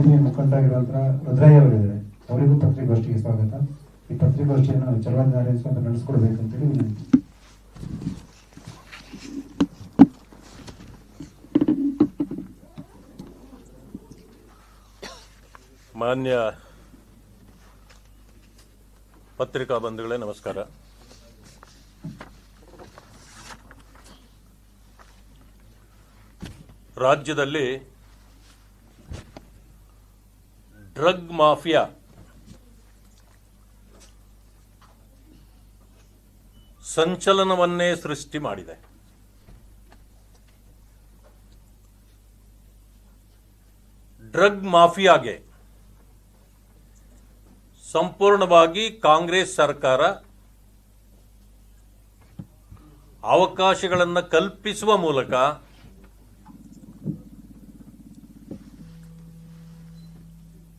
ಮುಖಂಡರಾಗಿರುವಂತಹ ರುದ್ರಯ್ಯ ಅವರಿದ್ದಾರೆ ಅವರಿಗೂ ಪತ್ರಿಕಾಗೋಷ್ಠಿಗೆ ಸ್ವಾಗತ. ಈ ಪತ್ರಿಕಾಗೋಷ್ಠಿಯನ್ನು ಚಲವಾದ ನಡೆಸುವಂತ ನಡೆಸ್ಕೊಡ್ಬೇಕಂತೇಳಿ ವಿನಂತಿ. ಮಾನ್ಯ ಪತ್ರಿಕಾ ಬಂಧುಗಳೇ, ನಮಸ್ಕಾರ. ರಾಜ್ಯದಲ್ಲಿ ಡ್ರಗ್ ಮಾಫಿಯಾ. ಸಂಚಲನವನ್ನೇ ಸೃಷ್ಟಿ ಮಾಡಿದೆ. ಡ್ರಗ್ ಮಾಫಿಯಾಗೆ ಸಂಪೂರ್ಣವಾಗಿ ಕಾಂಗ್ರೆಸ್ ಸರ್ಕಾರ ಅವಕಾಶಗಳನ್ನು ಕಲ್ಪಿಸುವ ಮೂಲಕ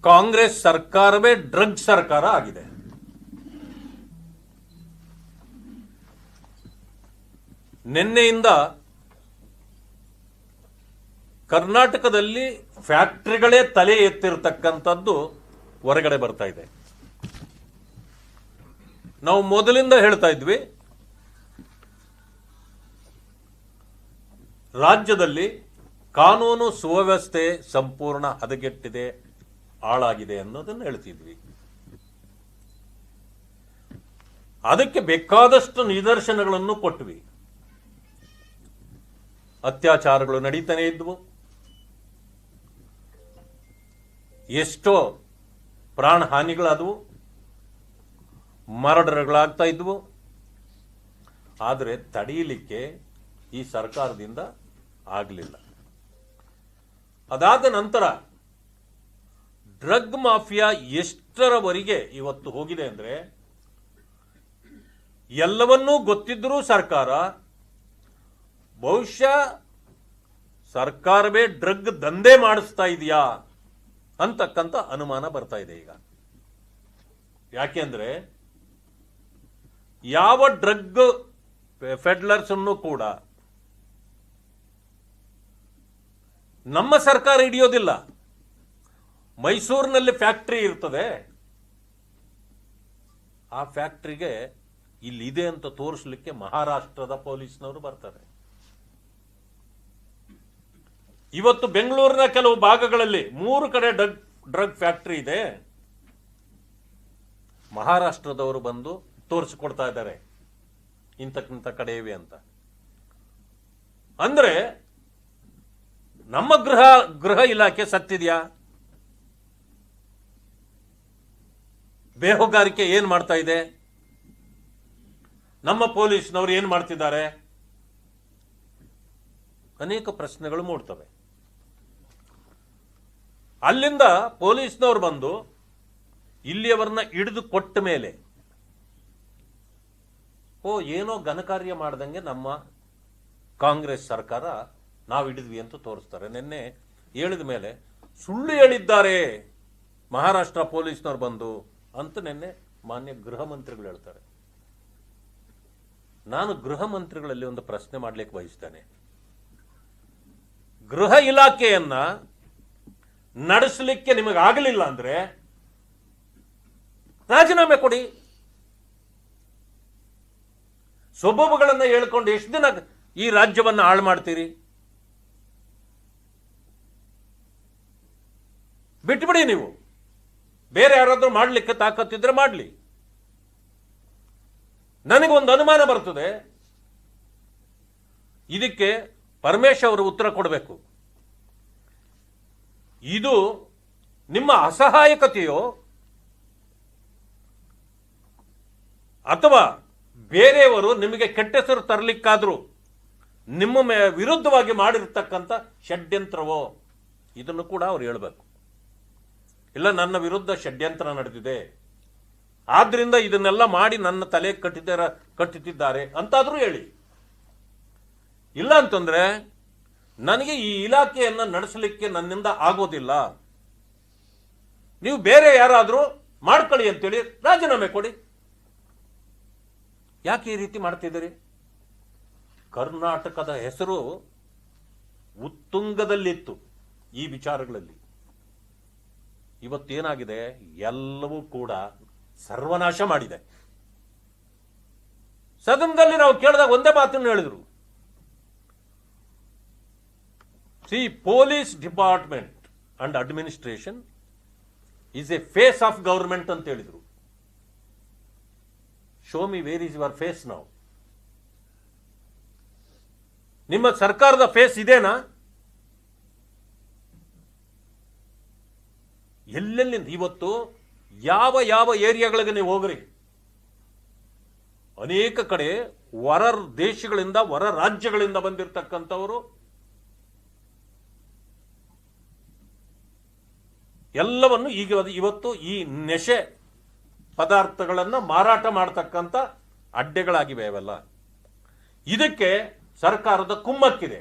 ಕಾಂಗ್ರೆಸ್ ಸರ್ಕಾರವೇ ಡ್ರಗ್ ಸರ್ಕಾರ ಆಗಿದೆ. ನಿನ್ನೆಯಿಂದ ಕರ್ನಾಟಕದಲ್ಲಿ ಫ್ಯಾಕ್ಟ್ರಿಗಳೇ ತಲೆ ಎತ್ತಿರತಕ್ಕಂಥದ್ದು ಹೊರಗಡೆ ಬರ್ತಾ ಇದೆ. ನಾವು ಮೊದಲಿಂದ ಹೇಳ್ತಾ ಇದ್ವಿ, ರಾಜ್ಯದಲ್ಲಿ ಕಾನೂನು ಸುವ್ಯವಸ್ಥೆ ಸಂಪೂರ್ಣ ಹದಗೆಟ್ಟಿದೆ. ಹಾಳಾಗಿದೆ ಅನ್ನೋದನ್ನು ಹೇಳ್ತಿದ್ವಿ. ಅದಕ್ಕೆ ಬೇಕಾದಷ್ಟು ನಿದರ್ಶನಗಳನ್ನು ಕೊಟ್ವಿ. ಅತ್ಯಾಚಾರಗಳು ನಡೀತಾನೆ ಇದ್ವು. ಎಷ್ಟೋ ಪ್ರಾಣ ಹಾನಿಗಳಾದವು ಮರಡರಗಳಾಗ್ತಾ ಇದ್ವು. ಆದರೆ ತಡೆಯಲಿಕ್ಕೆ ಈ ಸರ್ಕಾರದಿಂದ ಆಗಲಿಲ್ಲ. ಅದಾದ ನಂತರ ಡ್ರಗ್ ಮಾಫಿಯಾ ಎಷ್ಟರವರೆಗೆ ಇವತ್ತು ಹೋಗಿದೆ ಅಂದ್ರೆ, ಎಲ್ಲವನ್ನೂ ಗೊತ್ತಿದ್ದರೂ ಸರ್ಕಾರ, ಬಹುಶಃ ಸರ್ಕಾರವೇ ಡ್ರಗ್ ದಂಧೆ ಮಾಡಿಸ್ತಾ ಇದೆಯಾ ಅಂತಕ್ಕಂಥ ಅನುಮಾನ ಬರ್ತಾ ಇದೆ ಈಗ. ಯಾಕೆಂದ್ರೆ ಯಾವ ಡ್ರಗ್ ಫೆಡ್ಲರ್ಸ್ ಅನ್ನು ಕೂಡ ನಮ್ಮ ಸರ್ಕಾರ ಹಿಡಿಯೋದಿಲ್ಲ. ಮೈಸೂರಿನಲ್ಲಿ ಫ್ಯಾಕ್ಟ್ರಿ ಇರ್ತದೆ. ಆ ಫ್ಯಾಕ್ಟರಿಗೆ ಇಲ್ಲಿದೆ ಅಂತ ತೋರಿಸ್ಲಿಕ್ಕೆ ಮಹಾರಾಷ್ಟ್ರದ ಪೊಲೀಸ್ನವರು ಬರ್ತಾರೆ. ಇವತ್ತು ಬೆಂಗಳೂರಿನ ಕೆಲವು ಭಾಗಗಳಲ್ಲಿ ಮೂರು ಕಡೆ ಡ್ರಗ್ ಡ್ರಗ್ ಫ್ಯಾಕ್ಟ್ರಿ ಇದೆ. ಮಹಾರಾಷ್ಟ್ರದವರು ಬಂದು ತೋರಿಸಿಕೊಡ್ತಾ ಇದ್ದಾರೆ. ಇಂತಕ್ಕಿಂತ ಕಡೆ ಅಂತ. ಅಂದ್ರೆ ನಮ್ಮ ಗೃಹ ಗೃಹ ಇಲಾಖೆ ಸತ್ತಿದ್ಯಾ? ಬೇಹುಗಾರಿಕೆ ಏನು ಮಾಡ್ತಾ ಇದೆ? ನಮ್ಮ ಪೊಲೀಸ್ನವರು ಏನು ಮಾಡ್ತಿದ್ದಾರೆ? ಅನೇಕ ಪ್ರಶ್ನೆಗಳು ಮೂಡ್ತವೆ. ಅಲ್ಲಿಂದ ಪೊಲೀಸ್ನವ್ರು ಬಂದು ಇಲ್ಲಿಯವರನ್ನ ಹಿಡಿದು ಕೊಟ್ಟ ಮೇಲೆ, ಓ, ಏನೋ ಘನಕಾರ್ಯ ಮಾಡ್ದಂಗೆ ನಮ್ಮ ಕಾಂಗ್ರೆಸ್ ಸರ್ಕಾರ ನಾವು ಹಿಡಿದ್ವಿ ಅಂತ ತೋರಿಸ್ತಾರೆ. ನಿನ್ನೆ ಹೇಳಿದ ಮೇಲೆ ಸುಳ್ಳು ಹೇಳಿದ್ದಾರೆ ಮಹಾರಾಷ್ಟ್ರ ಪೊಲೀಸ್ನವ್ರು ಬಂದು. ಅಂತ ನಿನ್ನೆ ಮಾನ್ಯ ಗೃಹ ಮಂತ್ರಿಗಳು ಹೇಳ್ತಾರೆ. ನಾನು ಗೃಹ ಮಂತ್ರಿಗಳಲ್ಲಿ ಒಂದು ಪ್ರಶ್ನೆ ಮಾಡ್ಲಿಕ್ಕೆ ಬಯಸ್ತೇನೆ. ಗೃಹ ಇಲಾಖೆಯನ್ನ ನಡೆಸಲಿಕ್ಕೆ ನಿಮಗೆ ಆಗಲಿಲ್ಲ ಅಂದ್ರೆ ರಾಜೀನಾಮೆ ಕೊಡಿ. ಸೊಬಬುಗಳನ್ನ ಹೇಳ್ಕೊಂಡು ಎಷ್ಟು ದಿನ ಈ ರಾಜ್ಯವನ್ನ ಹಾಳು ಮಾಡ್ತೀರಿ? ಬಿಟ್ಬಿಡಿ ನೀವು. ಬೇರೆ ಯಾರಾದರೂ ಮಾಡಲಿಕ್ಕೆ ತಾಕತ್ತಿದ್ರೆ ಮಾಡ್ಲಿ. ನನಗೊಂದು ಅನುಮಾನ ಬರ್ತದೆ. ಇದಕ್ಕೆ ಪರಮೇಶ್ ಅವರು ಉತ್ತರ ಕೊಡಬೇಕು. ಇದು ನಿಮ್ಮ ಅಸಹಾಯಕತೆಯೋ, ಅಥವಾ ಬೇರೆಯವರು ನಿಮಗೆ ಕೆಟ್ಟ ಹೆಸರು ತರಲಿಕ್ಕಾದರೂ ನಿಮ್ಮ ವಿರುದ್ಧವಾಗಿ ಮಾಡಿರ್ತಕ್ಕಂಥ ಷಡ್ಯಂತ್ರವೋ, ಇದನ್ನು ಕೂಡ ಅವ್ರು ಹೇಳಬೇಕು. ಇಲ್ಲ, ನನ್ನ ವಿರುದ್ಧ ಷಡ್ಯಂತ್ರ ನಡೆದಿದೆ. ಆದ್ರಿಂದ ಇದನ್ನೆಲ್ಲ ಮಾಡಿ ನನ್ನ ತಲೆ ಕಟ್ಟಿದ ಕಟ್ಟುತ್ತಿದ್ದಾರೆ ಅಂತಾದ್ರೂ ಹೇಳಿ. ಇಲ್ಲ ಅಂತಂದ್ರೆ ನನಗೆ ಈ ಇಲಾಖೆಯನ್ನು ನಡೆಸಲಿಕ್ಕೆ ನನ್ನಿಂದ ಆಗೋದಿಲ್ಲ. ನೀವು ಬೇರೆ ಯಾರಾದರೂ ಮಾಡ್ಕೊಳ್ಳಿ ಅಂತೇಳಿ ರಾಜೀನಾಮೆ ಕೊಡಿ. ಯಾಕೆ ಈ ರೀತಿ ಮಾಡ್ತಿದ್ದೀರಿ ಕರ್ನಾಟಕದ ಹೆಸರು ಉತ್ತುಂಗದಲ್ಲಿತ್ತು ಈ ವಿಚಾರಗಳಲ್ಲಿ. ಇವತ್ತೇನಾಗಿದೆ? ಎಲ್ಲವೂ ಕೂಡ ಸರ್ವನಾಶ ಮಾಡಿದೆ. ಸದನದಲ್ಲಿ ನಾವು ಕೇಳಿದಾಗ ಒಂದೇ ಮಾತನ್ನು ಹೇಳಿದರು. See police department and administration is a face of government ಅಂತ ಹೇಳಿದರು. Show me where is your face ನಾವು ನಿಮ್ಮ ಸರ್ಕಾರದ ಫೇಸ್ ಇದೇನಾ? ಎಲ್ಲೆಲ್ಲಿಂದ? ಇವತ್ತು ಯಾವ ಯಾವ ಏರಿಯಾಗಳಿಗೆ ನೀವು ಹೋಗ್ರಿ? ಅನೇಕ ಕಡೆ ಹೊರ ದೇಶಗಳಿಂದ ಹೊರ ರಾಜ್ಯಗಳಿಂದ ಬಂದಿರತಕ್ಕಂಥವರು ಎಲ್ಲವನ್ನು ಈಗ ಇವತ್ತು ಈ ನೆಶೆ ಪದಾರ್ಥಗಳನ್ನು ಮಾರಾಟ ಮಾಡತಕ್ಕಂಥ ಅಡ್ಡೆಗಳಾಗಿವೆ ಅವೆಲ್ಲ. ಇದಕ್ಕೆ ಸರ್ಕಾರದ ಕುಮ್ಮಕ್ಕಿದೆ.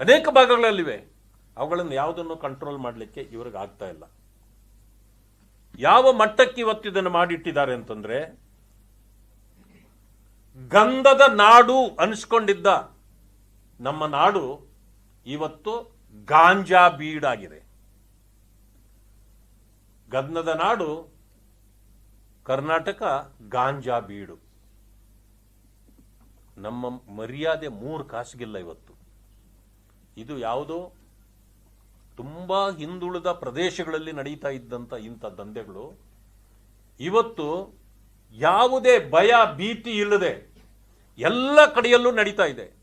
ಅನೇಕ ಭಾಗಗಳಲ್ಲಿವೆ. ಅವುಗಳನ್ನು ಯಾವುದನ್ನು ಕಂಟ್ರೋಲ್ ಮಾಡಲಿಕ್ಕೆ ಇವ್ರಿಗೆ ಆಗ್ತಾ ಇಲ್ಲ. ಯಾವ ಮಟ್ಟಕ್ಕೆ ಇವತ್ತು ಇದನ್ನು ಮಾಡಿಟ್ಟಿದ್ದಾರೆ ಅಂತಂದ್ರೆ, ಗಂಧದ ನಾಡು ಅನಿಸ್ಕೊಂಡಿದ್ದ ನಮ್ಮ ನಾಡು ಇವತ್ತು ಗಾಂಜಾ ಬೀಡಾಗಿದೆ ಗಂಧದ ನಾಡು ಕರ್ನಾಟಕ ಗಾಂಜಾ ಬೀಡು. ನಮ್ಮ ಮರ್ಯಾದೆ ಮೂರು ಕಾಸಿಗಿಲ್ಲ ಇವತ್ತು. ಇದು ಯಾವುದೋ ತುಂಬಾ ಹಿಂದುಳಿದ ಪ್ರದೇಶಗಳಲ್ಲಿ ನಡೀತಾ ಇದ್ದಂಥ ಇಂಥ ದಂಧೆಗಳು, ಇವತ್ತು ಯಾವುದೇ ಭಯ, ಭೀತಿ ಇಲ್ಲದೆ ಎಲ್ಲ ಕಡೆಯಲ್ಲೂ ನಡೀತಾ ಇದೆ.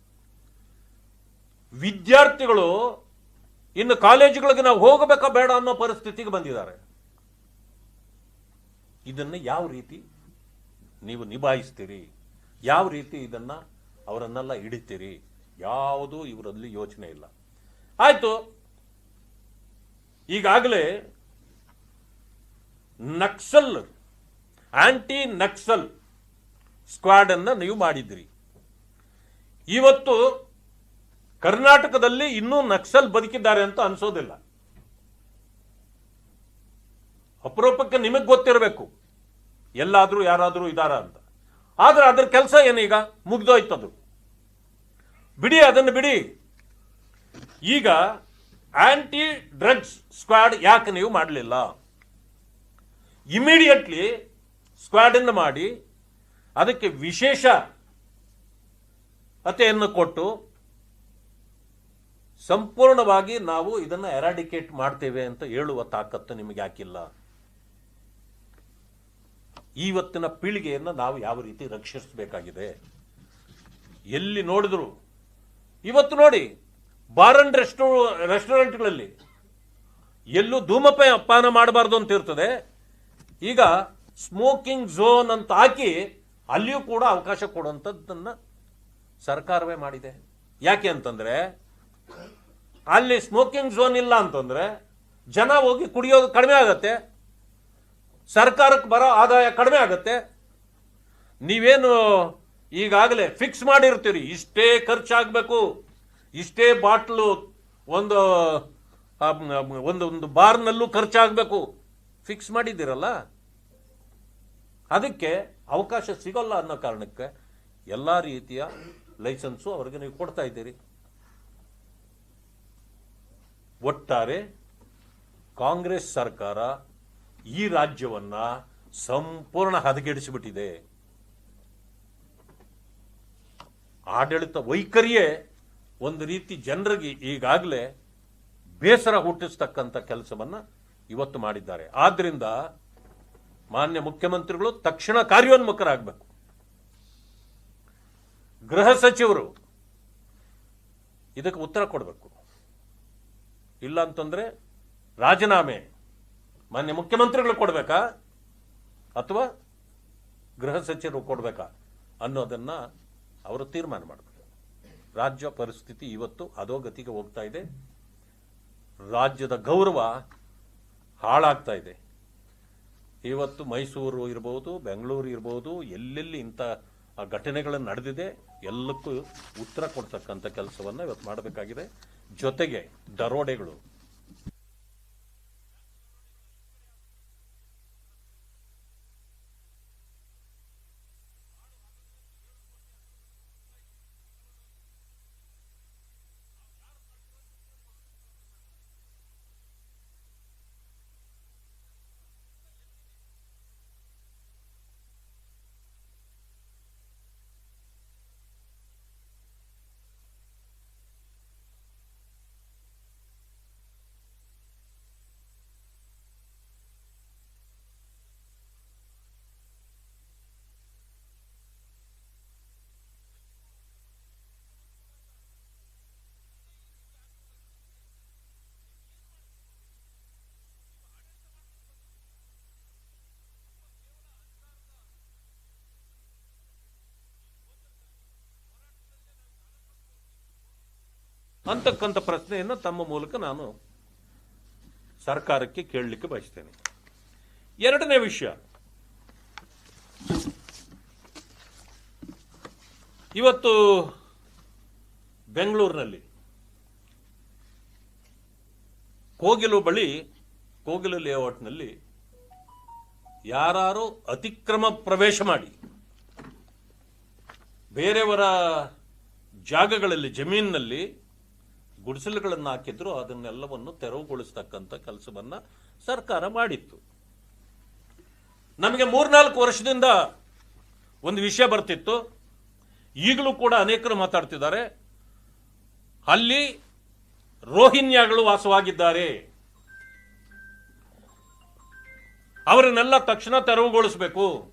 ವಿದ್ಯಾರ್ಥಿಗಳು ಇನ್ನು ಕಾಲೇಜುಗಳಿಗೆ ನಾವು ಹೋಗಬೇಕಾ ಬೇಡ ಅನ್ನೋ ಪರಿಸ್ಥಿತಿಗೆ ಬಂದಿದ್ದಾರೆ. ಇದನ್ನು ಯಾವ ರೀತಿ ನೀವು ನಿಭಾಯಿಸ್ತೀರಿ? ಯಾವ ರೀತಿ ಇದನ್ನ ಅವರನ್ನೆಲ್ಲ ಹಿಡಿತೀರಿ? ಯಾವುದೂ ಇವರಲ್ಲಿ ಯೋಚನೆ ಇಲ್ಲ. ಆಯ್ತು ಈಗಾಗಲೇ ನಕ್ಸಲ್ ಆಂಟಿ ನಕ್ಸಲ್ ಸ್ಕ್ವಾಡ್ ಅನ್ನು ನೀವು ಮಾಡಿದ್ರಿ ಇವತ್ತು ಕರ್ನಾಟಕದಲ್ಲಿ ಇನ್ನೂ ನಕ್ಸಲ್ ಬದುಕಿದ್ದಾರೆ ಅಂತ ಅನ್ಸೋದಿಲ್ಲ. ಅಪರೂಪಕ್ಕೆ ನಿಮಗೆ ಗೊತ್ತಿರಬೇಕು, ಎಲ್ಲಾದ್ರೂ ಯಾರಾದ್ರೂ ಇದಾರ ಅಂತ. ಆದ್ರೆ ಅದ್ರ ಕೆಲಸ ಏನೀಗ? ಮುಗ್ದೋಯ್ತದು. ಬಿಡಿ, ಅದನ್ನು ಬಿಡಿ. ಈಗ ಆಂಟಿ ಡ್ರಗ್ಸ್ ಸ್ಕ್ವಾಡ್ ಯಾಕೆ ನೀವು ಮಾಡಲಿಲ್ಲ? ಇಮಿಡಿಯೇಟ್ಲಿ ಸ್ಕ್ವಾಡನ್ನು ಮಾಡಿ, ಅದಕ್ಕೆ ವಿಶೇಷ ಅತೆಯನ್ನು ಕೊಟ್ಟು, ಸಂಪೂರ್ಣವಾಗಿ ನಾವು ಇದನ್ನು ಎರಾಡಿಕೇಟ್ ಮಾಡ್ತೇವೆ ಅಂತ ಹೇಳುವ ತಾಕತ್ತು ನಿಮಗೆ ಯಾಕಿಲ್ಲ? ಇವತ್ತಿನ ಪೀಳಿಗೆಯನ್ನು ನಾವು ಯಾವ ರೀತಿ ರಕ್ಷಿಸಬೇಕಾಗಿದೆ? ಎಲ್ಲಿ ನೋಡಿದ್ರು? ಇವತ್ತು ನೋಡಿ ಬಾರ್ ಅಂಡ್ ರೆಸ್ಟೋ, ರೆಸ್ಟೋರೆಂಟ್ಗಳಲ್ಲಿ ಎಲ್ಲೂ ಧೂಮಪಾನ ಪಾನ ಮಾಡಬಾರ್ದು ಅಂತ ಇರ್ತದೆ. ಈಗ ಸ್ಮೋಕಿಂಗ್ ಝೋನ್ ಅಂತ ಹಾಕಿ ಅಲ್ಲಿಯೂ ಕೂಡ ಅವಕಾಶ ಕೊಡುವಂಥದ್ದನ್ನು ಸರ್ಕಾರವೇ ಮಾಡಿದೆ. ಯಾಕೆ ಅಂತಂದರೆ ಅಲ್ಲಿ ಸ್ಮೋಕಿಂಗ್ ಝೋನ್ ಇಲ್ಲ ಅಂತಂದರೆ ಜನ ಹೋಗಿ ಕುಡಿಯೋದು ಕಡಿಮೆ ಆಗತ್ತೆ, ಸರ್ಕಾರಕ್ಕೆ ಬರೋ ಆದಾಯ ಕಡಿಮೆ ಆಗತ್ತೆ. ನೀವೇನು ಈಗಾಗಲೇ ಫಿಕ್ಸ್ ಮಾಡಿರ್ತೀರಿ, ಇಷ್ಟೇ ಖರ್ಚಾಗಬೇಕು. ಇಷ್ಟೇ ಬಾಟ್ಲು ಒಂದು ಒಂದು ಒಂದು ಬಾರ್ನಲ್ಲೂ ಖರ್ಚಾಗಬೇಕು. ಫಿಕ್ಸ್ ಮಾಡಿದ್ದೀರಲ್ಲ? ಅದಕ್ಕೆ ಅವಕಾಶ ಸಿಗೋಲ್ಲ ಅನ್ನೋ ಕಾರಣಕ್ಕೆ ಎಲ್ಲ ರೀತಿಯ ಲೈಸೆನ್ಸು ಅವರಿಗೆ ನೀವು ಕೊಡ್ತಾ ಇದ್ದೀರಿ. ಒಟ್ಟಾರೆ ಕಾಂಗ್ರೆಸ್ ಸರ್ಕಾರ ಈ ರಾಜ್ಯವನ್ನ ಸಂಪೂರ್ಣ ಹದಗೆಡಿಸಿಬಿಟ್ಟಿದೆ. ಆಡಳಿತ ವೈಖರಿಯೇ ಒಂದು ರೀತಿ ಜನರಿಗೆ ಈಗಾಗಲೇ ಬೇಸರ ಹುಟ್ಟಿಸ್ತಕ್ಕಂಥ ಕೆಲಸವನ್ನ ಇವತ್ತು ಮಾಡಿದ್ದಾರೆ. ಆದ್ರಿಂದ ಮಾನ್ಯ ಮುಖ್ಯಮಂತ್ರಿಗಳು ತಕ್ಷಣ ಕಾರ್ಯೋನ್ಮುಖರಾಗಬೇಕು. ಗೃಹ ಸಚಿವರು ಇದಕ್ಕೆ ಉತ್ತರ ಕೊಡಬೇಕು. ಇಲ್ಲ ಅಂತಂದ್ರೆ ರಾಜೀನಾಮೆ ಮಾನ್ಯ ಮುಖ್ಯಮಂತ್ರಿಗಳು ಕೊಡಬೇಕಾ? ಅಥವಾ ಗೃಹ ಸಚಿವರು ಕೊಡಬೇಕಾ ಅನ್ನೋದನ್ನ ಅವರು ತೀರ್ಮಾನ ಮಾಡಬೇಕು. ರಾಜ್ಯ ಪರಿಸ್ಥಿತಿ ಇವತ್ತು ಅಧೋಗತಿಗೆ ಹೋಗ್ತಾ ಇದೆ. ರಾಜ್ಯದ ಗೌರವ ಹಾಳಾಗ್ತಾ ಇದೆ. ಇವತ್ತು ಮೈಸೂರು ಇರ್ಬೋದು, ಬೆಂಗಳೂರು ಇರ್ಬೋದು, ಎಲ್ಲೆಲ್ಲಿ ಇಂಥ ಘಟನೆಗಳು ನಡೆದಿದೆ, ಎಲ್ಲಕ್ಕೂ ಉತ್ತರ ಕೊಡ್ತಕ್ಕಂಥ ಕೆಲಸವನ್ನು ಇವತ್ತು ಮಾಡಬೇಕಾಗಿದೆ. ಜೊತೆಗೆ ದರೋಡೆಗಳು ಅಂತಕ್ಕಂಥ ಪ್ರಶ್ನೆಯನ್ನು ತಮ್ಮ ಮೂಲಕ ನಾನು ಸರ್ಕಾರಕ್ಕೆ ಕೇಳಲಿಕ್ಕೆ ಬಯಸ್ತೇನೆ. ಎರಡನೇ ವಿಷಯ. ಇವತ್ತು ಬೆಂಗಳೂರಿನಲ್ಲಿ ಕೋಗಿಲು ಬಳಿ, ಕೋಗಿಲು ಲೇಔಟ್ನಲ್ಲಿ ಯಾರು ಅತಿಕ್ರಮ ಪ್ರವೇಶ ಮಾಡಿ, ಬೇರೆಯವರ ಜಾಗಗಳಲ್ಲಿ, ಜಮೀನಿನಲ್ಲಿ ಗುಡಿಸಲುಗಳನ್ನು ಹಾಕಿದ್ರು ಅದನ್ನೆಲ್ಲವನ್ನು ತೆರವುಗೊಳಿಸ್ತಕ್ಕಂಥ ಕೆಲಸವನ್ನ ಸರ್ಕಾರ ಮಾಡಿತ್ತು. ನಮಗೆ ಮೂರ್ನಾಲ್ಕು ವರ್ಷದಿಂದ ಒಂದು ವಿಷಯ ಬರ್ತಿತ್ತು. ಈಗಲೂ ಕೂಡ ಅನೇಕರು ಮಾತಾಡ್ತಿದ್ದಾರೆ. ಅಲ್ಲಿ ರೋಹಿನ್ಯಾಗಳು ವಾಸವಾಗಿದ್ದಾರೆ. ಅವರನ್ನೆಲ್ಲ ತಕ್ಷಣ ತೆರವುಗೊಳಿಸಬೇಕು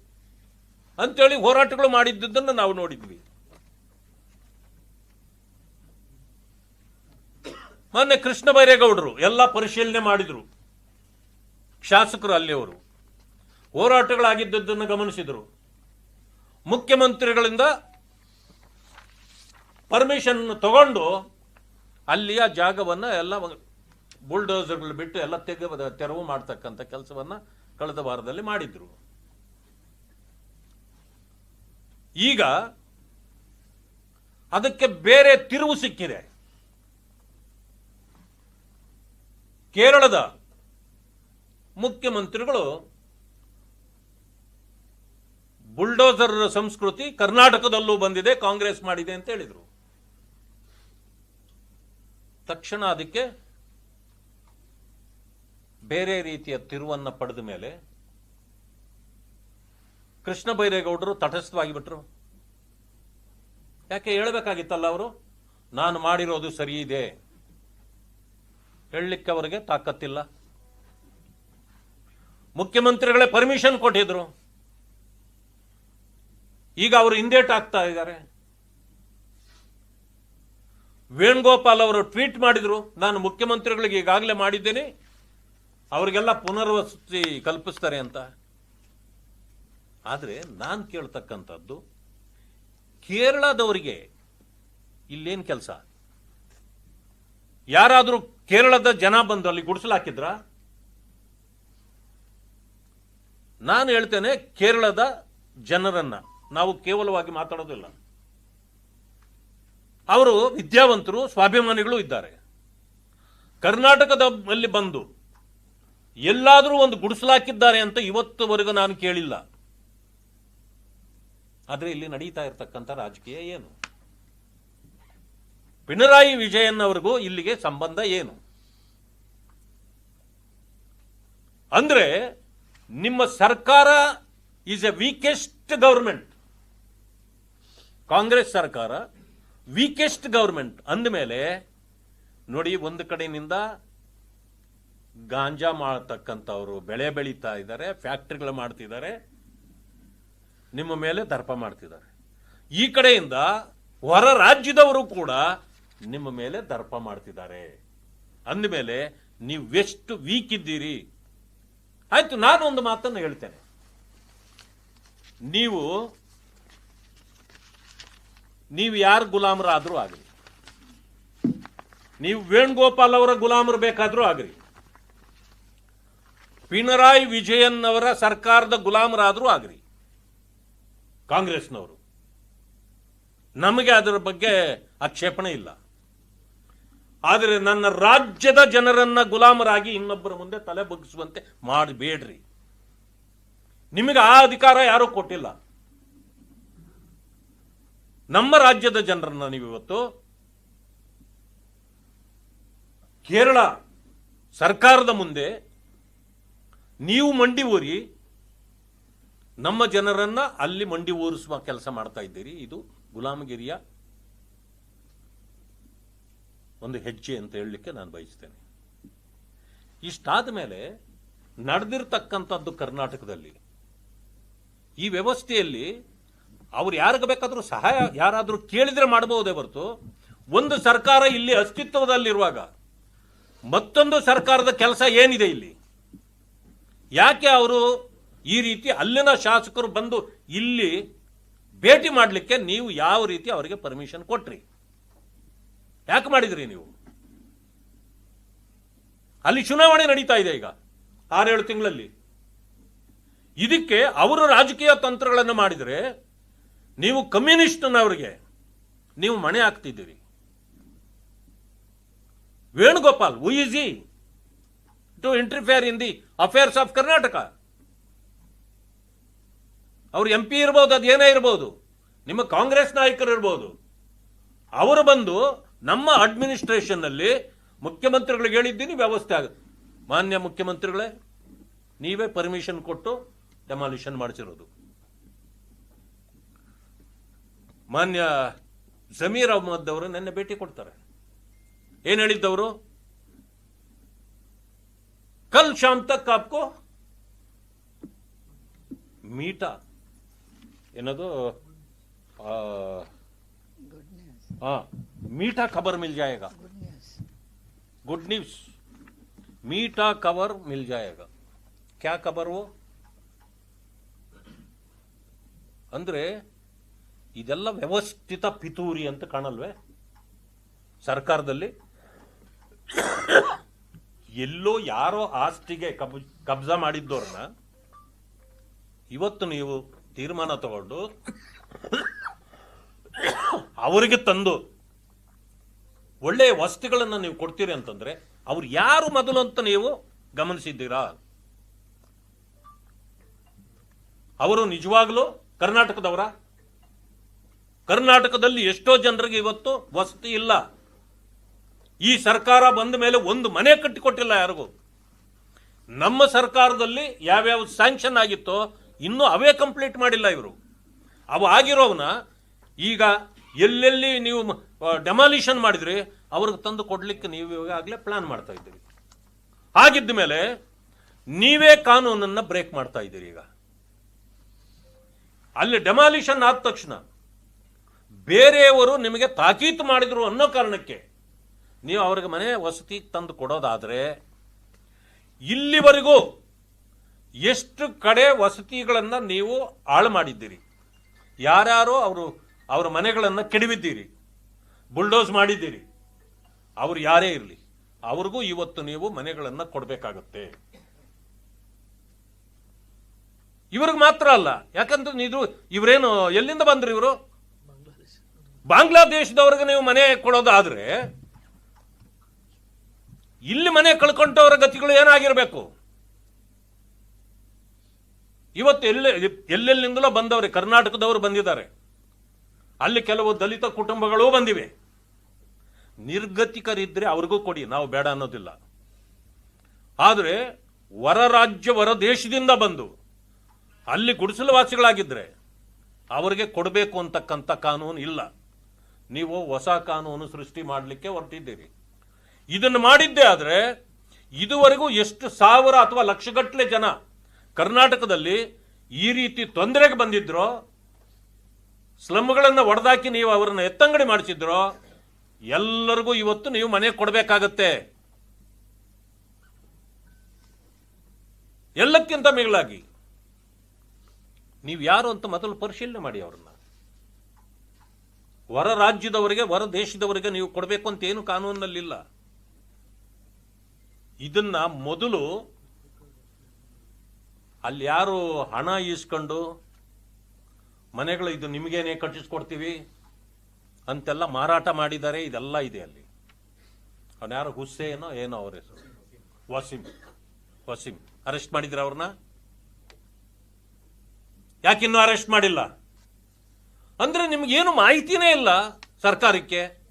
ಅಂತೇಳಿ ಹೋರಾಟಗಳು ಮಾಡಿದ್ದನ್ನು ನಾವು ನೋಡಿದ್ವಿ. ಮೊನ್ನೆ ಕೃಷ್ಣ ಬೈರೇಗೌಡರು ಎಲ್ಲ ಪರಿಶೀಲನೆ ಮಾಡಿದ್ರು. ಶಾಸಕರು ಅಲ್ಲಿಯವರು. ಹೋರಾಟಗಳಾಗಿದ್ದದ್ದನ್ನು ಗಮನಿಸಿದರು. ಮುಖ್ಯಮಂತ್ರಿಗಳಿಂದ ಪರ್ಮಿಷನ್ ತಗೊಂಡು ಅಲ್ಲಿಯ ಜಾಗವನ್ನು ಎಲ್ಲ ಬುಲ್ಡೋಸರ್ಗಳು ಬಿಟ್ಟು ಎಲ್ಲ ತೆಗೆ ತೆರವು ಮಾಡ್ತಕ್ಕಂಥ ಕೆಲಸವನ್ನ ಕಳೆದ ವಾರದಲ್ಲಿ ಮಾಡಿದ್ರು. ಈಗ ಅದಕ್ಕೆ ಬೇರೆ ತಿರುವು ಸಿಕ್ಕಿದೆ. ಕೇರಳದ ಮುಖ್ಯಮಂತ್ರಿಗಳು ಬುಲ್ಡೋಸರ್ ಸಂಸ್ಕೃತಿ ಕರ್ನಾಟಕದಲ್ಲೂ ಬಂದಿದೆ, ಕಾಂಗ್ರೆಸ್ ಮಾಡಿದೆ ಅಂತ ಹೇಳಿದರು. ತಕ್ಷಣ ಅದಕ್ಕೆ ಬೇರೆ ರೀತಿಯ ತಿರುವನ್ನು ಪಡೆದ ಮೇಲೆ ಕೃಷ್ಣ ಬೈರೇಗೌಡರು ತಟಸ್ಥವಾಗಿ ಬಿಟ್ರು. ಯಾಕೆ ಹೇಳಬೇಕಾಗಿತ್ತಲ್ಲ ಅವರು? ನಾನು ಮಾಡಿರೋದು ಸರಿ ಇದೆ. ಹೇಳಲಿಕ್ಕೆ ಅವರಿಗೆ ತಾಕತ್ತಿಲ್ಲ. ಮುಖ್ಯಮಂತ್ರಿಗಳೇ ಪರ್ಮಿಷನ್ ಕೊಟ್ಟಿದ್ರು. ಈಗ ಅವರು ಹಿಂದೇಟ್ ಆಗ್ತಾ ಇದ್ದಾರೆ. ವೇಣುಗೋಪಾಲ್ ಅವರು ಟ್ವೀಟ್ ಮಾಡಿದ್ರು, ನಾನು ಮುಖ್ಯಮಂತ್ರಿಗಳಿಗೆ ಈಗಾಗಲೇ ಮಾಡಿದ್ದೇನೆ, ಅವರಿಗೆಲ್ಲ ಪುನರ್ವಸತಿ ಕಲ್ಪಿಸ್ತಾರೆ ಅಂತ. ಆದರೆ ನಾನು ಕೇಳ್ತಕ್ಕಂಥದ್ದು, ಕೇರಳದವರಿಗೆ ಇಲ್ಲೇನು ಕೆಲಸ? ಯಾರಾದರೂ ಕೇರಳದ ಜನ ಬಂದು ಅಲ್ಲಿ ಗುಡಿಸಲಾಕಿದ್ರ ನಾನು ಹೇಳ್ತೇನೆ ಕೇರಳದ ಜನರನ್ನ. ನಾವು ಕೇವಲವಾಗಿ ಮಾತಾಡೋದಿಲ್ಲ ಅವರು ವಿದ್ಯಾವಂತರು, ಸ್ವಾಭಿಮಾನಿಗಳು ಇದ್ದಾರೆ. ಕರ್ನಾಟಕದ ಅಲ್ಲಿ ಬಂದು ಎಲ್ಲಾದರೂ ಒಂದು ಗುಡಿಸಲಾಕಿದ್ದಾರೆ ಅಂತ ಇವತ್ತುವರೆಗೂ ನಾನು ಕೇಳಿಲ್ಲ. ಆದರೆ ಇಲ್ಲಿ ನಡೀತಾ ಇರತಕ್ಕಂಥ ರಾಜಕೀಯ ಏನು? ಪಿಣರಾಯಿ ವಿಜಯನ್ ಅವ್ರಿಗೂ ಇಲ್ಲಿಗೆ ಸಂಬಂಧ ಏನು? ಅಂದ್ರೆ ನಿಮ್ಮ ಸರ್ಕಾರ is a weakest government Congress ಸರ್ಕಾರ ವೀಕೆಸ್ಟ್ ಗೌರ್ಮೆಂಟ್ ಅಂದಮೇಲೆ ನೋಡಿ ಒಂದು ಕಡೆಯಿಂದ ಗಾಂಜಾ ಮಾಡತಕ್ಕಂಥವ್ರು ಬೆಳೆ ಬೆಳೀತಾ ಇದ್ದಾರೆ, ಫ್ಯಾಕ್ಟ್ರಿಗಳು ಮಾಡ್ತಿದ್ದಾರೆ, ನಿಮ್ಮ ಮೇಲೆ ದರ್ಪ ಮಾಡ್ತಿದ್ದಾರೆ. ಈ ಕಡೆಯಿಂದ ಹೊರ ರಾಜ್ಯದವರು ಕೂಡ ನಿಮ್ಮ ಮೇಲೆ ದರ್ಪ ಮಾಡ್ತಿದ್ದಾರೆ. ಅಂದಮೇಲೆ ನೀವು ಎಷ್ಟು ವೀಕ್ ಇದ್ದೀರಿ? ಆಯ್ತು, ನಾನು ಒಂದು ಮಾತನ್ನು ಹೇಳ್ತೇನೆ. ನೀವು ನೀವು ಯಾರು ಗುಲಾಮರಾದರೂ ಆಗಲಿ ನೀವು ವೇಣುಗೋಪಾಲ್ ಅವರ ಗುಲಾಮರು ಬೇಕಾದರೂ ಆಗ್ರಿ. ಪಿಣರಾಯಿ ವಿಜಯನ್ ಅವರ ಸರ್ಕಾರದ ಗುಲಾಮರಾದರೂ ಆಗ್ರಿ. ಕಾಂಗ್ರೆಸ್ನವರು. ನಮಗೆ ಅದರ ಬಗ್ಗೆ ಆಕ್ಷೇಪಣೆ ಇಲ್ಲ. ಆದರೆ ನನ್ನ ರಾಜ್ಯದ ಜನರನ್ನ ಗುಲಾಮರಾಗಿ ಇನ್ನೊಬ್ಬರ ಮುಂದೆ ತಲೆ ಬಗ್ಗಿಸುವಂತೆ ಮಾಡಬೇಡ್ರಿ. ನಿಮಗೆ ಆ ಅಧಿಕಾರ ಯಾರೂ ಕೊಟ್ಟಿಲ್ಲ. ನಮ್ಮ ರಾಜ್ಯದ ಜನರನ್ನ ನೀವಿವತ್ತು ಕೇರಳ ಸರ್ಕಾರದ ಮುಂದೆ ನೀವು ಮಂಡಿ ಊರಿ ನಮ್ಮ ಜನರನ್ನ ಅಲ್ಲಿ ಮಂಡಿ ಊರಿಸುವ ಕೆಲಸ ಮಾಡ್ತಾ ಇದ್ದೀರಿ. ಇದು ಗುಲಾಮಗಿರಿಯ ಒಂದು ಹೆಜ್ಜೆ ಅಂತ ಹೇಳಲಿಕ್ಕೆ ನಾನು ಬಯಸ್ತೇನೆ. ಇಷ್ಟಾದ ಮೇಲೆ ನಡೆದಿರ್ತಕ್ಕಂಥದ್ದು ಕರ್ನಾಟಕದಲ್ಲಿ. ಈ ವ್ಯವಸ್ಥೆಯಲ್ಲಿ ಅವ್ರು ಯಾರಿಗೆ ಬೇಕಾದರೂ ಸಹಾಯ, ಯಾರಾದರೂ ಕೇಳಿದರೆ ಮಾಡಬಹುದೇ ಹೊರತು ಒಂದು ಸರ್ಕಾರ ಇಲ್ಲಿ ಅಸ್ತಿತ್ವದಲ್ಲಿರುವಾಗ ಮತ್ತೊಂದು ಸರ್ಕಾರದ ಕೆಲಸ ಏನಿದೆ ಇಲ್ಲಿ? ಯಾಕೆ ಅವರು ಈ ರೀತಿ ಅಲ್ಲಿನ ಶಾಸಕರು ಬಂದು ಇಲ್ಲಿ ಭೇಟಿ ಮಾಡಲಿಕ್ಕೆ ನೀವು ಯಾವ ರೀತಿ ಅವರಿಗೆ ಪರ್ಮಿಷನ್ ಕೊಟ್ರಿ? ಯಾಕೆ ಮಾಡಿದ್ರಿ ನೀವು? ಅಲ್ಲಿ ಚುನಾವಣೆ ನಡೀತಾ ಇದೆ ಈಗ, ಆರೇಳು ತಿಂಗಳಲ್ಲಿ. ಇದಕ್ಕೆ ಅವರು ರಾಜಕೀಯ ತಂತ್ರಗಳನ್ನು ಮಾಡಿದರೆ ನೀವು ಕಮ್ಯುನಿಸ್ಟ್ನವರಿಗೆ ನೀವು ಮಣೆ ಹಾಕ್ತಿದ್ದೀರಿ. ವೇಣುಗೋಪಾಲ್ ಈ to interfere in the affairs of Karnataka ಅವ್ರು ಎಂ ಪಿ ಇರ್ಬೋದು ಅದೇನೇ ಇರ್ಬೋದು, ನಿಮ್ಮ ಕಾಂಗ್ರೆಸ್ ನಾಯಕರು ಇರ್ಬೋದು, ಅವರು ಬಂದು ನಮ್ಮ ಅಡ್ಮಿನಿಸ್ಟ್ರೇಷನ್ನಲ್ಲಿ ಮುಖ್ಯಮಂತ್ರಿಗಳಿಗೆ ಹೇಳಿದ್ದೀನಿ ವ್ಯವಸ್ಥೆ ಆಗುತ್ತೆ ಮಾನ್ಯ ಮುಖ್ಯಮಂತ್ರಿಗಳೇ ನೀವೇ ಪರ್ಮಿಷನ್ ಕೊಟ್ಟು ಡೆಮಾಲಿಷನ್ ಮಾಡಿಸಿರೋದು. ಮಾನ್ಯ ಜಮೀರ್ ಅಹಮದ್ ಅವರು ನಿನ್ನೆ ಭೇಟಿ ಕೊಡ್ತಾರೆ. ಏನು ಹೇಳಿದ್ದವರು? ಕಲ್ ಶಾಮ್ ತಕ್ ಆಪ್ಕೋ ಮೀಟಾ. ಏನದು? ಆ, गुड न्यूज ಆ, ಮೀಠಾ ಖಬರ್ mill ಜಾಯೇಗಾ good news good news मीठा कवर मिल जाएगा क्या खबर वो ಅಂದ್ರೆ ಇದೆಲ್ಲ ವ್ಯವಸ್ಥಿತ ಪಿತೂರಿ ಅಂತ ಕಾಣಲ್ವೇ ಸರ್ಕಾರದಲ್ಲಿ ಎಲ್ಲೋ ಯಾರೋ ಆಸ್ತಿಗೆ ಕಬ್ ಕಬ್ಜಾ ಮಾಡಿದ್ದವ್ರನ್ನ ಇವತ್ತು ನೀವು ತೀರ್ಮಾನ ತಗೊಂಡು ಅವರಿಗೆ ತಂದು ಒಳ್ಳೆಯ ವಸ್ತುಗಳನ್ನು ನೀವು ಕೊಡ್ತೀರಿ ಅಂತಂದ್ರೆ ಅವ್ರು ಯಾರು ಮೊದಲು ಅಂತ ನೀವು ಗಮನಿಸಿದ್ದೀರಾ? ಅವರು ನಿಜವಾಗ್ಲೂ ಕರ್ನಾಟಕದವರ? ಕರ್ನಾಟಕದಲ್ಲಿ ಎಷ್ಟೋ ಜನರಿಗೆ ಇವತ್ತು ವಸತಿ ಇಲ್ಲ. ಈ ಸರ್ಕಾರ ಬಂದ ಮೇಲೆ ಒಂದು ಮನೆ ಕಟ್ಟಿಕೊಟ್ಟಿಲ್ಲ ಯಾರಿಗೂ. ನಮ್ಮ ಸರ್ಕಾರದಲ್ಲಿ ಯಾವ್ಯಾವ ಸ್ಯಾಂಕ್ಷನ್ ಆಗಿತ್ತೋ, ಇನ್ನೂ ಅವೇ ಕಂಪ್ಲೀಟ್ ಮಾಡಿಲ್ಲ ಇವರು. ಅವು ಆಗಿರೋವನ್ನ ಈಗ ಎಲ್ಲೆಲ್ಲಿ ನೀವು ಡೆಮಾಲಿಷನ್ ಮಾಡಿದ್ರಿ, ಅವ್ರಿಗೆ ತಂದು ಕೊಡ್ಲಿಕ್ಕೆ ನೀವು ಇವಾಗಲೇ ಪ್ಲಾನ್ ಮಾಡ್ತಾ ಇದ್ದೀರಿ. ಹಾಗಿದ್ದ ಮೇಲೆ ನೀವೇ ಕಾನೂನನ್ನ ಬ್ರೇಕ್ ಮಾಡ್ತಾ ಇದ್ದೀರಿ ಈಗ. ಅಲ್ಲಿ ಡೆಮಾಲಿಷನ್ ಆದ ತಕ್ಷಣ ಬೇರೆಯವರು ನಿಮಗೆ ತಾಕೀತು ಮಾಡಿದ್ರು ಅನ್ನೋ ಕಾರಣಕ್ಕೆ ನೀವು ಅವ್ರಿಗೆ ಮನೆ ವಸತಿ ತಂದು ಕೊಡೋದಾದರೆ ಇಲ್ಲಿವರೆಗೂ ಎಷ್ಟು ಕಡೆ ವಸತಿಗಳನ್ನು ನೀವು ಹಾಳು ಮಾಡಿದ್ದೀರಿ. ಯಾರ್ಯಾರೋ ಅವರು ಅವರ ಮನೆಗಳನ್ನು ಕೆಡವಿದ್ದೀರಿ, ಬುಲ್ಡೋಸ್ ಮಾಡಿದ್ದೀರಿ. ಅವ್ರು ಯಾರೇ ಇರಲಿ, ಅವ್ರಿಗೂ ಇವತ್ತು ನೀವು ಮನೆಗಳನ್ನು ಕೊಡಬೇಕಾಗತ್ತೆ. ಇವ್ರಿಗೆ ಮಾತ್ರ ಅಲ್ಲ, ಯಾಕಂದ್ರೆ ಇದು ಇವರೇನು, ಎಲ್ಲಿಂದ ಬಂದ್ರಿ ಇವರು? ಬಾಂಗ್ಲಾದೇಶದವ್ರಿಗೆ ನೀವು ಮನೆ ಕೊಡೋದಾದ್ರೆ, ಇಲ್ಲಿ ಮನೆ ಕಳ್ಕೊಂಡವರ ಗತಿಗಳು ಏನಾಗಿರಬೇಕು? ಇವತ್ತು ಎಲ್ಲೆ, ಎಲ್ಲೆಲ್ಲಿಂದಲೋ ಬಂದವ್ರೆ, ಕರ್ನಾಟಕದವರು ಬಂದಿದ್ದಾರೆ. ಅಲ್ಲಿ ಕೆಲವು ದಲಿತ ಕುಟುಂಬಗಳು ಬಂದಿವೆ. ನಿರ್ಗತಿಕರಿದ್ದರೆ ಅವ್ರಿಗೂ ಕೊಡಿ, ನಾವು ಬೇಡ ಅನ್ನೋದಿಲ್ಲ. ಆದರೆ ಹೊರ ರಾಜ್ಯ ಹೊರ ದೇಶದಿಂದ ಬಂದು ಅಲ್ಲಿ ಗುಡಿಸಲುವಾಸಿಗಳಾಗಿದ್ರೆ ಅವರಿಗೆ ಕೊಡಬೇಕು ಅಂತಕ್ಕಂಥ ಕಾನೂನು ಇಲ್ಲ. ನೀವು ಹೊಸ ಕಾನೂನು ಸೃಷ್ಟಿ ಮಾಡಲಿಕ್ಕೆ ಹೊರಟಿದ್ದೀರಿ. ಇದನ್ನು ಮಾಡಿದ್ದೇ ಆದರೆ ಇದುವರೆಗೂ ಎಷ್ಟು ಸಾವಿರ ಅಥವಾ ಲಕ್ಷಗಟ್ಟಲೆ ಜನ ಕರ್ನಾಟಕದಲ್ಲಿ ಈ ರೀತಿ ತೊಂದರೆಗೆ ಬಂದಿದ್ರೋ ಸ್ಲಮ್ಗಳನ್ನು ಒಡೆದಾಕಿ ನೀವು ಅವರನ್ನು ಎತ್ತಂಗಡಿ ಮಾಡಿಸಿದ್ರೋ, ಎಲ್ಲರಿಗೂ ಇವತ್ತು ನೀವು ಮನೆ ಕೊಡಬೇಕಾಗತ್ತೆ. ಎಲ್ಲಕ್ಕಿಂತ ಮಿಗಿಲಾಗಿ, ನೀವು ಯಾರು ಅಂತ ಮೊದಲು ಪರಿಶೀಲನೆ ಮಾಡಿ ಅವ್ರನ್ನ. ಹೊರ ರಾಜ್ಯದವರಿಗೆ, ಹೊರ ದೇಶದವರಿಗೆ ನೀವು ಕೊಡಬೇಕು ಅಂತ ಏನು ಕಾನೂನಿನಲ್ಲಿಲ್ಲ ಇದನ್ನ ಮೊದಲು ಅಲ್ಲಿ ಯಾರು ಹಣ ಈಸ್ಕೊಂಡು ಮನೆಗಳು ಇದು ನಿಮಗೇನೆ ಕಟ್ಟಿಸ್ಕೊಡ್ತೀವಿ? ಅಂತೆಲ್ಲ ಮಾರಾಟ ಮಾಡಿದ್ದಾರೆ ಇದೆಲ್ಲ ಇದೆ ಅಲ್ಲಿ. ಅವನ್ಯಾರು ಹುಸ್ಸೇನೋ ಏನೋ ಅವ್ರ ಹೆಸರು? ವಸೀಂ. ವಸೀಂ. ಅರೆಸ್ಟ್ ಮಾಡಿದ್ರೆ ಅವ್ರನ್ನ? ಯಾಕಿನ್ನೂ ಅರೆಸ್ಟ್ ಮಾಡಿಲ್ಲ? ಅಂದ್ರೆ ನಿಮ್ಗೇನು ಮಾಹಿತಿನೇ ಇಲ್ಲ ಸರ್ಕಾರಕ್ಕೆ?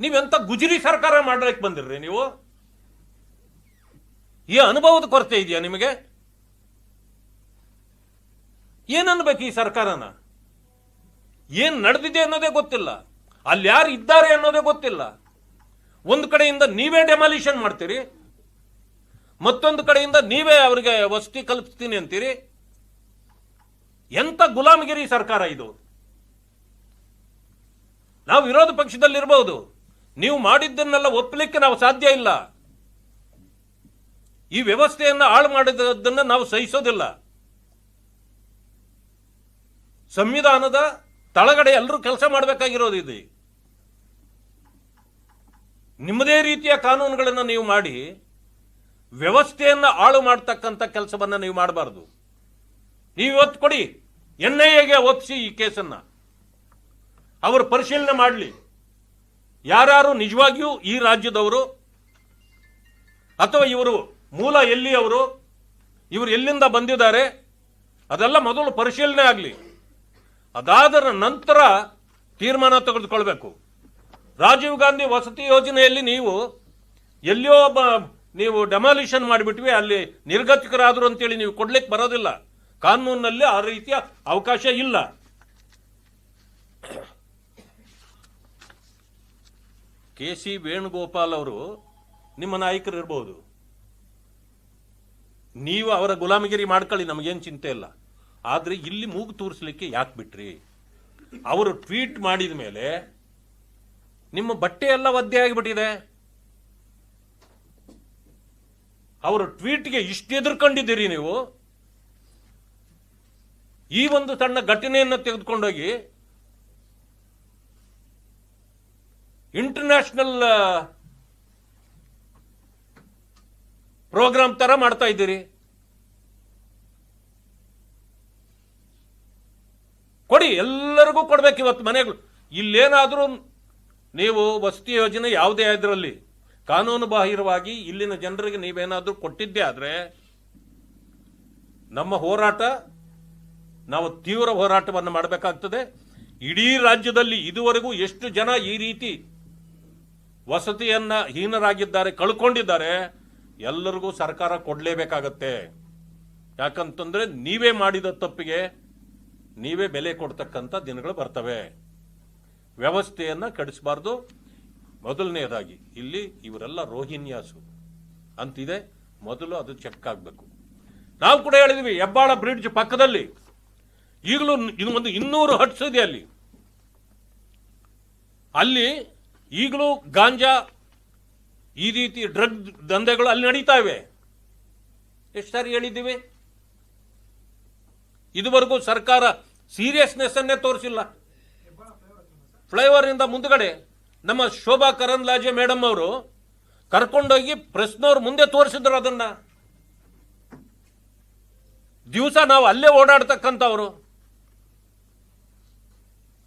ನೀವೆಂತ ಗುಜರಿ ಸರ್ಕಾರ ಮಾಡಲಿಕ್ಕೆ ಬಂದಿರ್ರಿ ನೀವು? ಈ ಅನುಭವದ ಕೊರತೆ ಇದೆಯಾ ನಿಮಗೆ? ಏನನ್ಬೇಕು ಈ ಸರ್ಕಾರನ? ಏನ್ ನಡೆದಿದೆ ಅನ್ನೋದೇ ಗೊತ್ತಿಲ್ಲ. ಅಲ್ಲಿ ಯಾರು ಇದ್ದಾರೆ ಅನ್ನೋದೇ ಗೊತ್ತಿಲ್ಲ. ಒಂದು ಕಡೆಯಿಂದ ನೀವೇ ಡೆಮಾಲಿಷನ್ ಮಾಡ್ತೀರಿ, ಮತ್ತೊಂದು ಕಡೆಯಿಂದ ನೀವೇ ಅವರಿಗೆ ವಸತಿ ಕಲ್ಪಿಸ್ತೀನಿ ಅಂತೀರಿ. ಎಂತ ಗುಲಾಮಗಿರಿ ಸರ್ಕಾರ ಇದು? ನಾವು ವಿರೋಧ ಪಕ್ಷದಲ್ಲಿರಬಹುದು ನೀವು ಮಾಡಿದ್ದನ್ನೆಲ್ಲ ಒಪ್ಪಲಿಕ್ಕೆ ನಾವು ಸಾಧ್ಯ ಇಲ್ಲ. ಈ ವ್ಯವಸ್ಥೆಯನ್ನು ಹಾಳು ಮಾಡಿದ್ದನ್ನು ನಾವು ಸಹಿಸೋದಿಲ್ಲ. ಸಂವಿಧಾನದ ತಳಗಡೆ ಎಲ್ಲರೂ ಕೆಲಸ ಮಾಡಬೇಕಾಗಿರೋದು ಇದೆ ನಿಮ್ಮದೇ ರೀತಿಯ ಕಾನೂನುಗಳನ್ನು ನೀವು ಮಾಡಿ, ವ್ಯವಸ್ಥೆಯನ್ನು ಹಾಳು ಮಾಡ್ತಕ್ಕಂಥ ಕೆಲಸವನ್ನು ನೀವು ಮಾಡಬಾರ್ದು. ನೀವು ಇವತ್ತು ಕೊಡಿ, ಎನ್ ಐ ಎಗೆ ಒಪ್ಪಿಸಿ ಈ ಕೇಸನ್ನ. ಅವರು ಪರಿಶೀಲನೆ ಮಾಡಲಿ. ಯಾರ್ಯಾರು ನಿಜವಾಗಿಯೂ ಈ ರಾಜ್ಯದವರು, ಅಥವಾ ಇವರು ಮೂಲ ಎಲ್ಲಿ ಅವರು ಇವರು ಎಲ್ಲಿಂದ ಬಂದಿದ್ದಾರೆ, ಅದೆಲ್ಲ ಮೊದಲು ಪರಿಶೀಲನೆ ಆಗಲಿ. ಅದಾದ ನಂತರ ತೀರ್ಮಾನ ತೆಗೆದುಕೊಳ್ಬೇಕು. ರಾಜೀವ್ ಗಾಂಧಿ ವಸತಿ ಯೋಜನೆಯಲ್ಲಿ ನೀವು ಎಲ್ಲಿಯೋ ಒಬ್ಬ ನೀವು ಡೆಮಾಲಿಷನ್ ಮಾಡಿಬಿಟ್ವಿ, ಅಲ್ಲಿ ನಿರ್ಗತಿಕರಾದರು ಅಂತೇಳಿ ನೀವು ಕೊಡ್ಲಿಕ್ಕೆ ಬರೋದಿಲ್ಲ. ಕಾನೂನಿನಲ್ಲಿ ಆ ರೀತಿಯ ಅವಕಾಶ ಇಲ್ಲ. ಕೆ ಸಿ ವೇಣುಗೋಪಾಲ್ ಅವರು ನಿಮ್ಮ ನಾಯಕರು ಇರ್ಬೋದು ನೀವು ಅವರ ಗುಲಾಮಗಿರಿ ಮಾಡ್ಕೊಳ್ಳಿ, ನಮಗೇನು ಚಿಂತೆ ಇಲ್ಲ. ಆದ್ರೆ ಇಲ್ಲಿ ಮೂಗು ತೋರಿಸ್ಲಿಕ್ಕೆ ಯಾಕೆ ಬಿಟ್ರಿ? ಅವರು ಟ್ವೀಟ್ ಮಾಡಿದ ಮೇಲೆ ನಿಮ್ಮ ಬಟ್ಟೆ ಎಲ್ಲ ಒದ್ದೆ ಆಗಿಬಿಟ್ಟಿದೆ. ಅವರ ಟ್ವೀಟ್ಗೆ ಇಷ್ಟು ಎದುರ್ಕೊಂಡಿದ್ದೀರಿ ನೀವು? ಈ ಒಂದು ಸಣ್ಣ ಘಟನೆಯನ್ನು ತೆಗೆದುಕೊಂಡೋಗಿ ಇಂಟರ್ನ್ಯಾಷನಲ್ ಪ್ರೋಗ್ರಾಮ್ ತರ ಮಾಡ್ತಾ ಇದ್ದೀರಿ. ಕೊಡಿ, ಎಲ್ಲರಿಗೂ ಕೊಡ್ಬೇಕು ಇವತ್ತು ಮನೆಗಳು. ಇಲ್ಲೇನಾದರೂ ನೀವು ವಸತಿ ಯೋಜನೆ ಯಾವುದೇ ಇದರಲ್ಲಿ, ಕಾನೂನು ಬಾಹಿರವಾಗಿ ಇಲ್ಲಿನ ಜನರಿಗೆ ನೀವೇನಾದರೂ ಕೊಟ್ಟಿದ್ದೇ ಆದರೆ, ನಮ್ಮ ಹೋರಾಟ, ನಾವು ತೀವ್ರ ಹೋರಾಟವನ್ನು ಮಾಡಬೇಕಾಗ್ತದೆ. ಇಡೀ ರಾಜ್ಯದಲ್ಲಿ ಇದುವರೆಗೂ ಎಷ್ಟು ಜನ ಈ ರೀತಿ ವಸತಿಯನ್ನ ಹೀನರಾಗಿದ್ದಾರೆ, ಕಳ್ಕೊಂಡಿದ್ದಾರೆ, ಎಲ್ಲರಿಗೂ ಸರ್ಕಾರ ಕೊಡಲೇಬೇಕಾಗತ್ತೆ. ಯಾಕಂತಂದರೆ ನೀವೇ ಮಾಡಿದ ತಪ್ಪಿಗೆ ನೀವೇ ಬೆಲೆ ಕೊಡ್ತಕ್ಕಂಥ ದಿನಗಳು ಬರ್ತವೆ. ವ್ಯವಸ್ಥೆಯನ್ನು ಕಡಿಸಬಾರ್ದು. ಮೊದಲನೆಯದಾಗಿ ಇಲ್ಲಿ ಇವರೆಲ್ಲ ರೋಹಿನ್ಯಾಸು ಅಂತಿದೆ, ಮೊದಲು ಅದು ಚೆಕ್ ಆಗಬೇಕು. ನಾವು ಕೂಡ ಹೇಳಿದ್ವಿ, ಹೆಬ್ಬಾಳ ಬ್ರಿಡ್ಜ್ ಪಕ್ಕದಲ್ಲಿ. ಈಗಲೂ ಇದು ಒಂದು ಇನ್ನೂರು ಹಟ್ಸ್ ಇದೆ ಅಲ್ಲಿ. ಅಲ್ಲಿ ಈಗಲೂ ಗಾಂಜಾ, ಈ ರೀತಿ ಡ್ರಗ್ ದಂಧೆಗಳು ಅಲ್ಲಿ ನಡೀತಾ ಇವೆ. ಎಷ್ಟು ಸಾರಿ ಹೇಳಿದ್ದೀವಿ? ಇದುವರೆಗೂ ಸರ್ಕಾರ ಸೀರಿಯಸ್ನೆಸ್ ಅನ್ನೇ ತೋರಿಸಿಲ್ಲ. ಫ್ಲೈಓವರ್ ಇಂದ ಮುಂದ್ಗಡೆ ನಮ್ಮ ಶೋಭಾ ಕರಂದ್ಲಾಜೆ ಮೇಡಮ್ ಅವರು ಕರ್ಕೊಂಡೋಗಿ ಪ್ರೆಸ್ನವ್ರು ಮುಂದೆ ತೋರಿಸಿದ್ರು ಅದನ್ನ. ದಿವಸ ನಾವು ಅಲ್ಲೇ ಓಡಾಡ್ತಕ್ಕಂಥವ್ರು.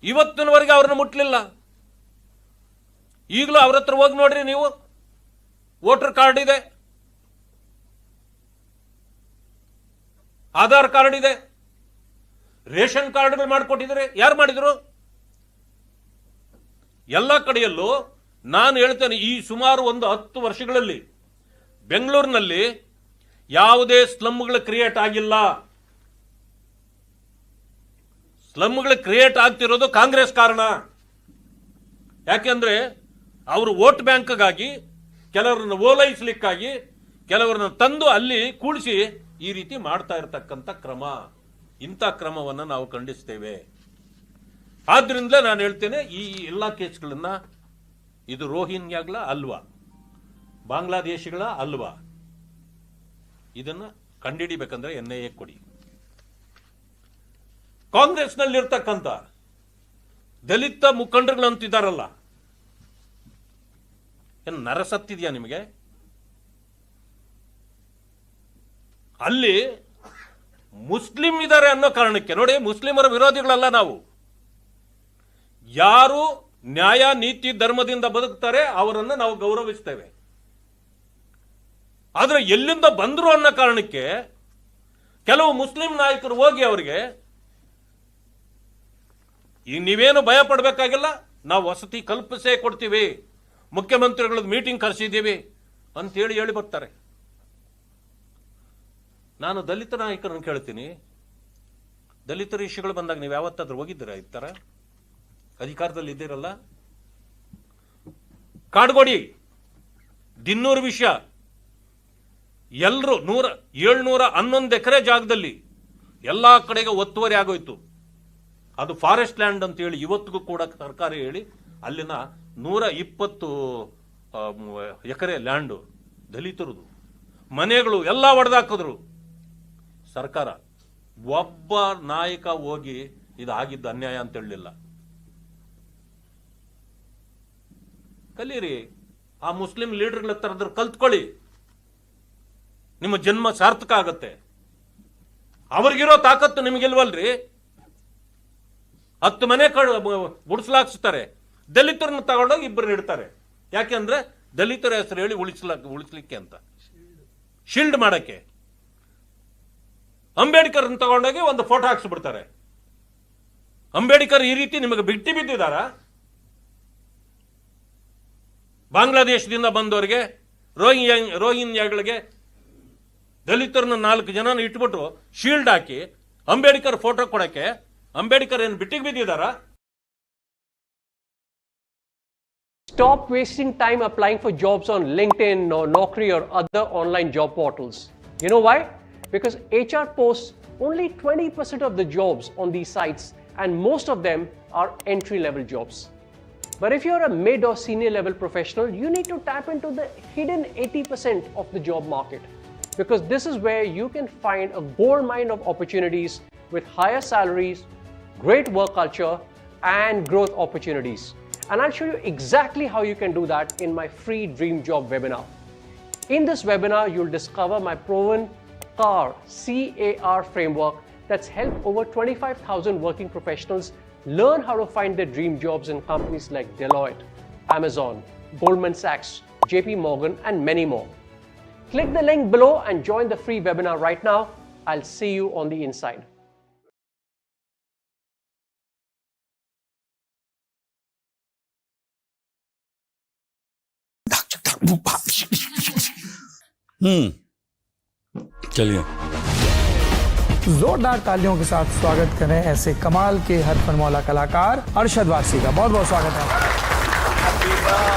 ಇವತ್ತಿನವರೆಗೆ ಅವ್ರನ್ನ ಮುಟ್ಲಿಲ್ಲ. ಈಗಲೂ ಅವ್ರ ಹತ್ರ ಹೋಗಿ ನೋಡ್ರಿ ನೀವು. ವೋಟರ್ ಕಾರ್ಡ್ ಇದೆ. ಆಧಾರ್ ಕಾರ್ಡ್ ಇದೆ. ರೇಷನ್ ಕಾರ್ಡ್ಗಳು ಮಾಡಿಕೊಟ್ಟಿದ್ದಾರೆ. ಯಾರು ಮಾಡಿದ್ರು? ಎಲ್ಲ ಕಡೆಯಲ್ಲೂ ನಾನು ಹೇಳ್ತೇನೆ, ಈ ಸುಮಾರು ಒಂದು ಹತ್ತು ವರ್ಷಗಳಲ್ಲಿ ಬೆಂಗಳೂರಿನಲ್ಲಿ ಯಾವುದೇ ಸ್ಲಮ್ಗಳು ಕ್ರಿಯೇಟ್ ಆಗಿಲ್ಲ. ಸ್ಲಮ್ಗಳು ಕ್ರಿಯೇಟ್ ಆಗ್ತಿರೋದು ಕಾಂಗ್ರೆಸ್ ಕಾರಣ. ಯಾಕೆಂದ್ರೆ ಅವರು ವೋಟ್ ಬ್ಯಾಂಕ್ಗಾಗಿ ಕೆಲವರನ್ನ ಓಲೈಸ್ಲಿಕ್ಕಾಗಿ ಕೆಲವರನ್ನ ತಂದು ಅಲ್ಲಿ ಕೂಡಿಸಿ ಈ ರೀತಿ ಮಾಡ್ತಾ ಇರತಕ್ಕಂಥ ಕ್ರಮ. ಇಂಥ ಕ್ರಮವನ್ನು ನಾವು ಖಂಡಿಸ್ತೇವೆ. ಆದ್ರಿಂದಲೇ ನಾನು ಹೇಳ್ತೇನೆ, ಈ ಎಲ್ಲ ಕೇಸ್ಗಳನ್ನು ಇದು ರೋಹಿಂಗ್ಯಾಗ್ಲ ಅಲ್ವಾ? ಬಾಂಗ್ಲಾದೇಶಿಗಳ ಅಲ್ವಾ? ಇದನ್ನ ಕಂಡಿಡಿಬೇಕಂದ್ರೆ ಎನ್ ಐ ಎ ಕೊಡಿ. ಕಾಂಗ್ರೆಸ್ನಲ್ಲಿರ್ತಕ್ಕಂಥ ದಲಿತ ಮುಖಂಡರುಗಳು ಅಂತಿದ್ದಾರಲ್ಲ ಏನು ನರಸತ್ತಿದೆಯಾ ನಿಮಗೆ? ಅಲ್ಲಿ ಮುಸ್ಲಿಂ ಇದ್ದಾರೆ ಅನ್ನೋ ಕಾರಣಕ್ಕೆ. ನೋಡಿ, ಮುಸ್ಲಿಮರ ವಿರೋಧಿಗಳಲ್ಲ ನಾವು. ಯಾರು ನ್ಯಾಯ, ನೀತಿ, ಧರ್ಮದಿಂದ ಬದುಕ್ತಾರೆ, ಅವರನ್ನು ನಾವು ಗೌರವಿಸ್ತೇವೆ. ಆದರೆ ಎಲ್ಲಿಂದ ಬಂದರು ಅನ್ನೋ ಕಾರಣಕ್ಕೆ ಕೆಲವು ಮುಸ್ಲಿಂ ನಾಯಕರು ಹೋಗಿ ಅವರಿಗೆ ಈಗ ನೀವೇನು ಭಯ ಪಡಬೇಕಾಗಿಲ್ಲ, ನಾವು ವಸತಿ ಕಲ್ಪಿಸೇ ಕೊಡ್ತೀವಿ, ಮುಖ್ಯಮಂತ್ರಿಗಳದ್ದು ಮೀಟಿಂಗ್ ಕರೆಸಿದ್ದೀವಿ, ಅಂತೇಳಿ ಹೇಳಿ ಬರ್ತಾರೆ. ನಾನು ದಲಿತ ನಾಯಕರನ್ನು ಕೇಳ್ತೀನಿ. ದಲಿತರ ಇಶ್ಯೂಗಳು ಬಂದಾಗ ನೀವು ಯಾವತ್ತಾದ್ರೂ ಹೋಗಿದ್ದೀರಾ ಈ ಅಧಿಕಾರದಲ್ಲಿ ಇದ್ದೀರಲ್ಲ? ಕಾಡ್ಗೋಡಿ, ದಿನ್ನೂರು ವಿಷಯ ಎಲ್ಲರೂ ನೂರ, ಏಳ್ನೂರ ಹನ್ನೊಂದು ಎಕರೆ ಜಾಗದಲ್ಲಿ ಎಲ್ಲ ಕಡೆಗೆ ಒತ್ತುವರಿ ಆಗೋಯ್ತು. ಅದು ಫಾರೆಸ್ಟ್ ಲ್ಯಾಂಡ್ ಅಂತ ಹೇಳಿ ಇವತ್ತಿಗೂ ಕೂಡ ಸರ್ಕಾರ ಹೇಳಿ ಅಲ್ಲಿನ ನೂರ ಇಪ್ಪತ್ತು ಎಕರೆ ಲ್ಯಾಂಡು ದಲಿತರದು. ಮನೆಗಳು ಎಲ್ಲ ಒಡೆದಾಕಿದ್ರು. ಸರ್ಕಾರ ಒಬ್ಬ ನಾಯಕ ಹೋಗಿ ಇದಾಗಿದ್ದ ಅನ್ಯಾಯ ಅಂತ ಹೇಳಲಿಲ್ಲ. ಕಲೀರಿ, ಆ ಮುಸ್ಲಿಂ ಲೀಡರ್ಗಳ ಹತ್ರ ಕಲ್ತ್ಕೊಳ್ಳಿ. ನಿಮ್ಮ ಜನ್ಮ ಸಾರ್ಥಕ ಆಗತ್ತೆ. ಅವ್ರಿಗಿರೋ ತಾಕತ್ತು ನಿಮಗಿಲ್ವಲ್ರಿ? ಹತ್ತು ಮನೆ ಗುಡಿಸ್ಲಾಕ್ಸ್ತಾರೆ. ದಲಿತರನ್ನ ತಗೊಂಡೋಗಿ ಇಬ್ಬರು ಇಡ್ತಾರೆ. ಯಾಕೆಂದ್ರೆ ದಲಿತರ ಹೆಸರು ಹೇಳಿ ಉಳಿಸ್ಲಾ ಉಳಿಸ್ಲಿಕ್ಕೆ ಅಂತ. ಶೀಲ್ಡ್ ಮಾಡಕ್ಕೆ. ಅಂಬೇಡ್ಕರ್ ತಗೊಂಡೋಗಿ ಒಂದು ಫೋಟೋ ಹಾಕ್ಸ್ಬಿಡ್ತಾರೆ ಅಂಬೇಡ್ಕರ್ ಈ ರೀತಿ ನಿಮಗೆ ಬಿಟ್ಟಿ ಬಿದ್ದಿದಾರ ಬಾಂಗ್ಲಾದೇಶದಿಂದ ಬಂದವರಿಗೆ ರೋಹಿಂಗ್ ರೋಹಿಂಗ್ಯಾಗಳಿಗೆ ದಲಿತರನ್ನ ನಾಲ್ಕು ಜನನ ಇಟ್ಬಿಟ್ಟು ಶೀಲ್ಡ್ ಹಾಕಿ ಅಂಬೇಡ್ಕರ್ ಫೋಟೋ ಕೊಡಕ್ಕೆ ಅಂಬೇಡ್ಕರ್ ಏನು ಬಿಟ್ಟಿಗೆ ಬಿದ್ದಿದಾರ Stop wasting time applying for jobs on LinkedIn or Naukri or other online job portals. You know why? Because HR posts only 20% of the jobs on these sites, and most of them are entry level jobs. But if you're a mid or senior level professional, you need to tap into the hidden 80% of the job market. Because this is where you can find a gold mine of opportunities with higher salaries, great work culture, and growth opportunities. And I'll show you exactly how you can do that in my free Dream Job webinar. In this webinar, you'll discover my proven CAR, C-A-R framework that's helped over 25,000 working professionals learn how to find their dream jobs in companies like Deloitte, Amazon, Goldman Sachs, JP Morgan, and many more. Click the link below and join the free webinar right now. I'll see you on the inside. hmm. चलिए। जोरदार तालियों के साथ स्वागत करें ऐसे कमाल के हर फनमौला कलाकार अरशद वारसी का। बहुत बहुत स्वागत है।